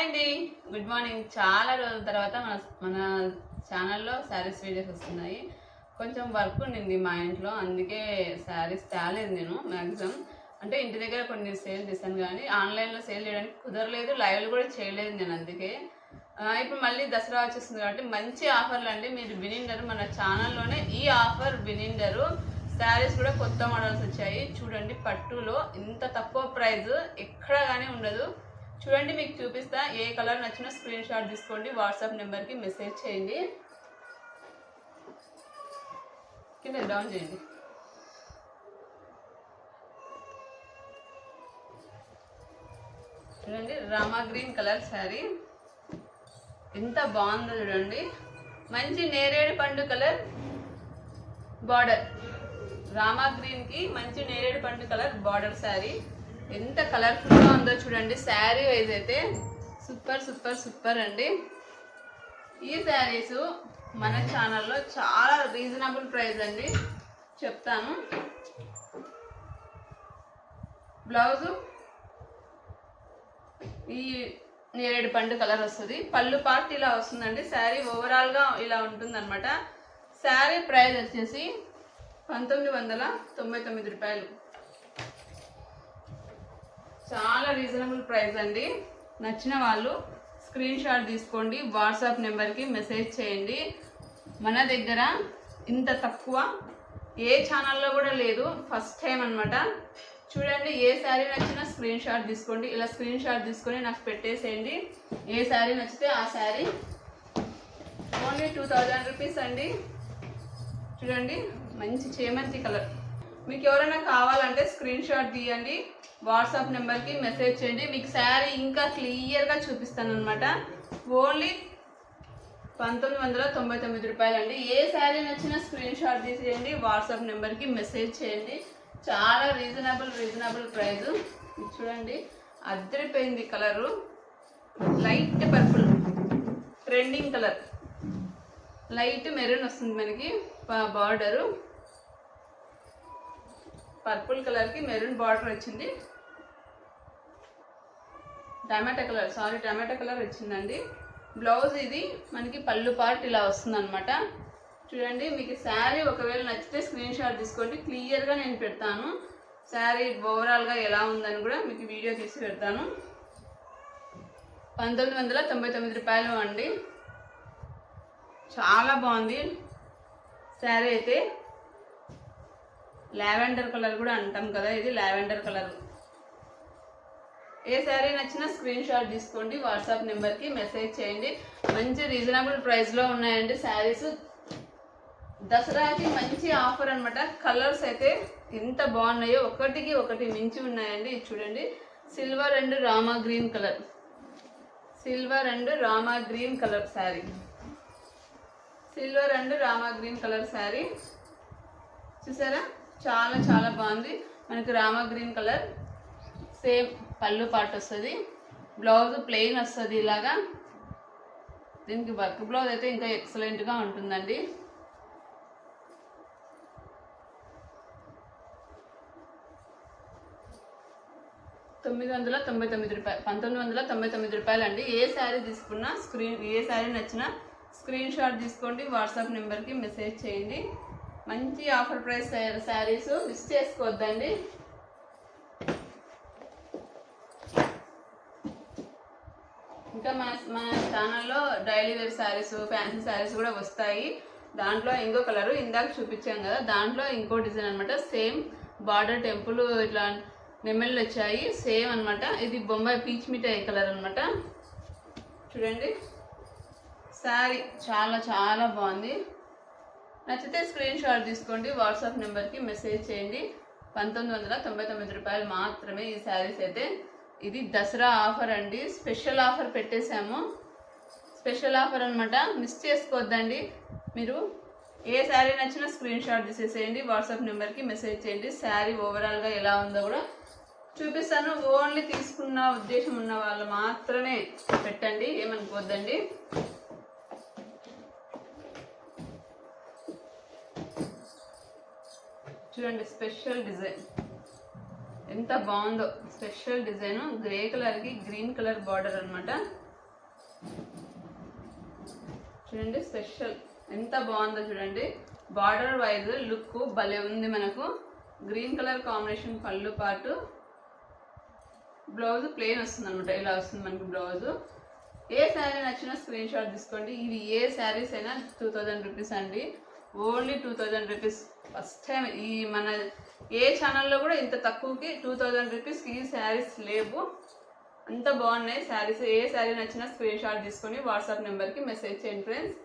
అండి. Good morning. చాలా రోజుల తర్వాత మన మన ఛానల్లో శారీస్ వీడియోస్ వస్తున్నాయి. కొంచెం వర్క్ ఉండింది మా ఇంట్లో. అందుకే శారీస్ తేలేదు నేను మ్యాక్సిమం అంటే ఇంటి దగ్గర కొన్ని సేల్ చేశాను కానీ ఆన్లైన్లో సేల్ చేయడానికి కుదరలేదు. లైవ్లు కూడా చేయలేదు నేను అందుకే. ఇప్పుడు మళ్ళీ దసరా వచ్చేస్తుంది కాబట్టి మంచి ఆఫర్లు అండి. మీరు వినిండరు. మన ఛానల్లోనే ఈ ఆఫర్ వినిండరు. శారీస్ కూడా కొత్త మోడల్స్ వచ్చాయి. చూడండి పట్టులో ఇంత తక్కువ ప్రైస్. ఎక్కడ కానీ ఉండదు. చూడండి మీకు చూపిస్తా. ఏ కలర్ నచ్చినా స్క్రీన్ షాట్ తీసుకోండి వాట్సాప్ నెంబర్కి మెసేజ్ చేయండి. కింద డౌన్ చేయండి. చూడండి రామా గ్రీన్ కలర్ శారీ. ఎంత బాగుందో చూడండి. మంచి నేరేడు పండు కలర్ బార్డర్. రామా గ్రీన్కి మంచి నేరేడు పండు కలర్ బార్డర్ శారీ. ఎంత కలర్ఫుల్గా ఉందో చూడండి. శారీ వైజ్ అయితే సూపర్ సూపర్ సూపర్ అండి. ఈ శారీస్ మన ఛానల్లో చాలా రీజనబుల్ ప్రైస్ అండి. చెప్తాను. బ్లౌజు ఈ నేరేడు పండు కలర్ వస్తుంది. పళ్ళు పార్ట్ ఇలా వస్తుందండి. శారీ ఓవరాల్గా ఇలా ఉంటుందన్నమాట. శారీ ప్రైస్ వచ్చేసి పంతొమ్మిది వందల తొంభై తొమ్మిది రూపాయలు. చాలా రీజనబుల్ ప్రైస్ అండి. నచ్చిన వాళ్ళు స్క్రీన్ షాట్ తీసుకోండి వాట్సాప్ నెంబర్కి మెసేజ్ చేయండి. మన దగ్గర ఇంత తక్కువ ఏ ఛానల్లో కూడా లేదు ఫస్ట్ టైం అన్నమాట. చూడండి ఏ శారీ నచ్చినా స్క్రీన్ షాట్ తీసుకోండి. ఇలా స్క్రీన్ షాట్ తీసుకొని నాకు పెట్టేసేయండి. ఏ శారీ నచ్చితే ఆ sari only two thousand rupees అండి. చూడండి మంచి చేమంతి కలర్ మీకు ఎవరైనా కావాలంటే స్క్రీన్ షాట్ తీయండి. వాట్సాప్ నెంబర్కి మెసేజ్ చేయండి. మీకు శారీ ఇంకా క్లియర్గా చూపిస్తాను అనమాట ఓన్లీ పంతొమ్మిది వందల తొంభై తొమ్మిది రూపాయలు అండి ఏ శారీ నచ్చినా స్క్రీన్ షాట్ తీసేయండి వాట్సాప్ నెంబర్కి మెసేజ్ చేయండి. చాలా రీజనబుల్ రీజనబుల్ ప్రైస్. చూడండి. అద్దరిపోయింది colour. Light purple. Trending colour. Light maroon వస్తుంది మనకి బార్డరు. పర్పుల్ కలర్కి మెరూన్ బార్డర్ వచ్చింది. టమాటా కలర్ సారీ టమాటా కలర్ వచ్చిందండి. బ్లౌజ్ ఇది మనకి పళ్ళు పార్ట్ ఇలా వస్తుందన్నమాట. చూడండి మీకు శారీ ఒకవేళ నచ్చితే స్క్రీన్ షాట్ తీసుకోండి. క్లియర్గా నేను పెడతాను. శారీ ఓవరాల్గా ఎలా ఉందని కూడా మీకు వీడియో తీసి పెడతాను. పంతొమ్మిది వందల తొంభై తొమ్మిది రూపాయలు అండి. చాలా బాగుంది శారీ అయితే. లావెండర్ కలర్ కూడా అంటాం కదా ఇది లావెండర్ కలర్. ఏ శారీ నచ్చినా స్క్రీన్ షాట్ తీసుకోండి వాట్సాప్ నెంబర్కి మెసేజ్ చేయండి. మంచి రీజనబుల్ ప్రైస్లో ఉన్నాయండి శారీస్. దసరాకి మంచి ఆఫర్ అనమాట కలర్స్ అయితే ఎంత బాగున్నాయో ఒకటికి ఒకటి మించి ఉన్నాయండి. ఇది చూడండి silver and Rama green colour silver and Rama green colour sari. Silver and Rama green colour sari. చూసారా? చాలా చాలా బాగుంది. మనకి రామా గ్రీన్ కలర్. సేమ్ పళ్ళు పాటు వస్తుంది. బ్లౌజ్ ప్లెయిన్ వస్తుంది ఇలాగా. దీనికి వర్క్ బ్లౌజ్ అయితే ఇంకా ఎక్సలెంట్గా ఉంటుందండి. తొమ్మిది వందల తొంభై తొమ్మిది రూపాయలు పంతొమ్మిది వందల తొంభై తొమ్మిది రూపాయలు అండి ఏ శారీ తీసుకున్నా స్క్రీన్ ఏ శారీ నచ్చినా స్క్రీన్ షాట్ తీసుకోండి వాట్సాప్ నెంబర్కి మెసేజ్ చేయండి. మంచి ఆఫర్ ప్రైస్ శారీస్ మిస్ చేసుకోవద్దండి. ఇంకా మన మన ఛానల్లో daily wear saris fancy saris కూడా వస్తాయి. దాంట్లో ఇంకో కలరు ఇందాక చూపించాం కదా దాంట్లో ఇంకో డిజైన్ అనమాట సేమ్ బార్డర్ టెంపుల్ ఇట్లా నెమళ్ళు వచ్చాయి. సేమ్ అనమాట ఇది బొంబాయి పీచ్ మిఠాయి కలర్ అనమాట చూడండి. శారీ చాలా చాలా బాగుంది. నచ్చితే స్క్రీన్ షాట్ తీసుకోండి. వాట్సాప్ నెంబర్కి మెసేజ్ చేయండి. పంతొమ్మిది వందల తొంభై తొమ్మిది రూపాయలు మాత్రమే ఈ శారీస్ అయితే. ఇది దసరా ఆఫర్ అండి. స్పెషల్ ఆఫర్ పెట్టేశాము. స్పెషల్ ఆఫర్ అనమాట మిస్ చేసుకోవద్దండి మీరు ఏ శారీ నచ్చినా స్క్రీన్ షాట్ తీసేసేయండి. వాట్సాప్ నెంబర్కి మెసేజ్ చేయండి. శారీ ఓవరాల్గా ఎలా ఉందో కూడా చూపిస్తాను. ఓన్లీ తీసుకున్న ఉద్దేశం ఉన్న వాళ్ళు మాత్రమే పెట్టండి. ఏమనుకోవద్దండి చూడండి స్పెషల్ డిజైన్ ఎంత బాగుందో. స్పెషల్ డిజైన్ గ్రే కలర్కి గ్రీన్ కలర్ బార్డర్ అనమాట చూడండి స్పెషల్ ఎంత బాగుందో చూడండి. బార్డర్ వైజ్ లుక్ భలే ఉంది మనకు. గ్రీన్ కలర్ కాంబినేషన్ పళ్ళు పాటు. బ్లౌజ్ ప్లెయిన్ వస్తుంది అనమాట ఇలా వస్తుంది మనకి బ్లౌజ్ ఏ శారీ నచ్చినా స్క్రీన్ షాట్ తీసుకోండి. ఇవి ఏ శారీస్ అయినా టూ థౌజండ్ రూపీస్ అండి. Only two thousand rupees. First time ఈ మన ఏ ఛానల్లో కూడా ఇంత తక్కువకి టూ థౌజండ్ రూపీస్కి ఈ శారీస్ లేవు. అంత బాగున్నాయి. శారీస్ ఏ శారీ నచ్చినా స్క్రీన్ షాట్ తీసుకొని వాట్సాప్ నెంబర్కి మెసేజ్ చేయండి ఫ్రెండ్స్